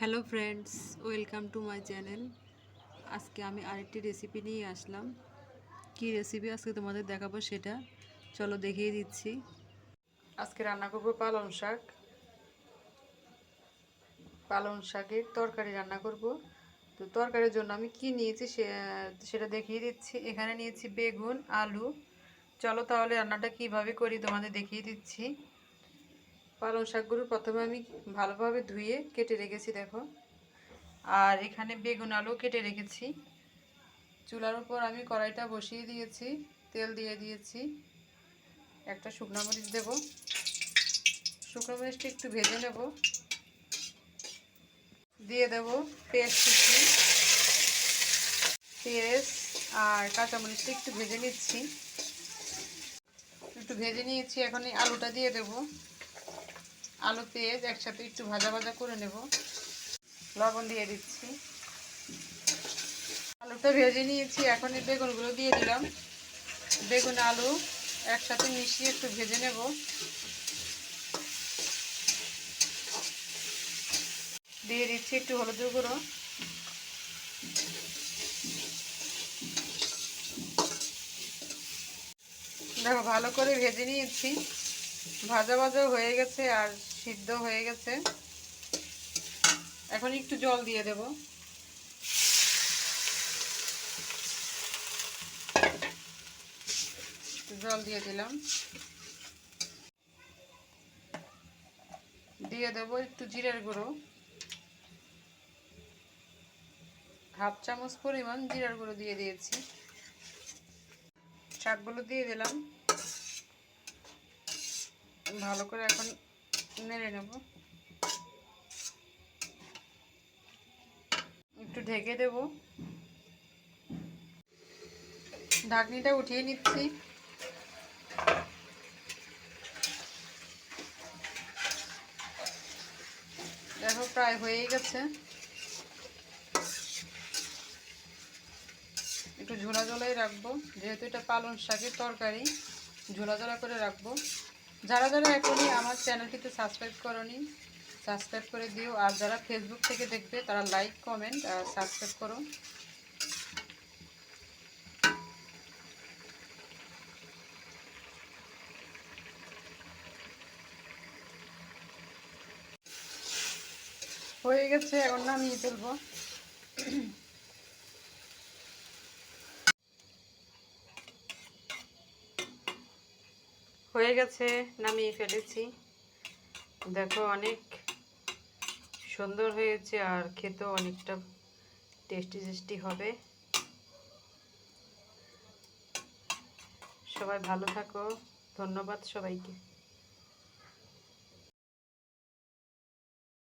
Hello friends welcome to my channel আজকে আমি আরেকটি রেসিপি নিয়ে আসলাম। কি রেসিপি আজকে তোমাদের দেখাবো সেটা? চলো দেখিয়ে দিচ্ছি। আজকে রান্না করব পালং শাক। পালং শাকের তরকারি রান্না করব। তো তরকারির জন্য আমি কি নিয়েছি সেটা দেখিয়ে দিচ্ছি। এখানে নিয়েছি বেগুন, আলু। চলো তাহলে রান্নাটা কীভাবে করি তোমাদের দেখিয়ে দিচ্ছি। পালং শাকগুলো প্রথমে আমি ভালোভাবে ধুয়ে কেটে রেখেছি, দেখো। আর এখানে বেগুন আলু কেটে রেখেছি। চুলার উপর আমি কড়াইটা বসিয়ে দিয়েছি, তেল দিয়ে দিয়েছি। একটা শুকনো মরিচ দেবো। শুকনো মরিচটা একটু ভেজে নেব। দিয়ে দেব পেঁয়াজ কুচি পেঁয়াজ আর কাঁচামরিচটা একটু ভেজে নিচ্ছি। একটু ভেজে নিয়েছি, এখন এই আলুটা দিয়ে দেবো। আলু, পেঁয়াজ একসাথে একটু ভাজা ভাজা করে নেব। লবণ দিয়ে দিচ্ছি। আলুটা ভেজে নিয়েছি, এখন এই বেগুনগুলো দিয়ে দিলাম। বেগুন, আলু একসাথে মিশিয়ে একটু ভেজে নেব। দিয়ে দিচ্ছি একটু হলুদ গুঁড়ো। দেখো, ভালো করে ভেজে নিয়েছি। ভাজা ভাজা হয়ে গেছে আর সিদ্ধ হয়ে গেছে। এখন একটু জল দিয়ে দেব। জল দিয়ে দিলাম। দিয়ে দেবো একটু জিরের গুঁড়ো। হাফ চামচ পরিমাণ জিরার গুঁড়ো দিয়ে দিয়েছি। শাকগুলো দিয়ে দিলাম। ভালো করে এখন নেড়ে নেব। একটু ঢেকে দেব। ঢাকনিটা উঠিয়ে নিচ্ছি। দেখো, প্রায় হয়েই গেছে। একটু ঝোলা ঝোলাই রাখব। যেহেতু এটা পালং শাকের তরকারি ঝোলা ঝোলা করে রাখব। যারা যারা এখনই আমার চ্যানেলটিতে সাবস্ক্রাইব করনি সাবস্ক্রাইব করে দিও। আর যারা ফেসবুক থেকে দেখবে, তারা লাইক কমেন্ট আর সাবস্ক্রাইব করো। হয়ে গেছে, এখন নামিয়ে ফেলব। হয়ে গেছে, নামিয়ে ফেলেছি। দেখো অনেক সুন্দর হয়েছে আর খেতেও অনেকটা টেস্টি টেস্টি হবে। সবাই ভালো থাকো, ধন্যবাদ সবাইকে।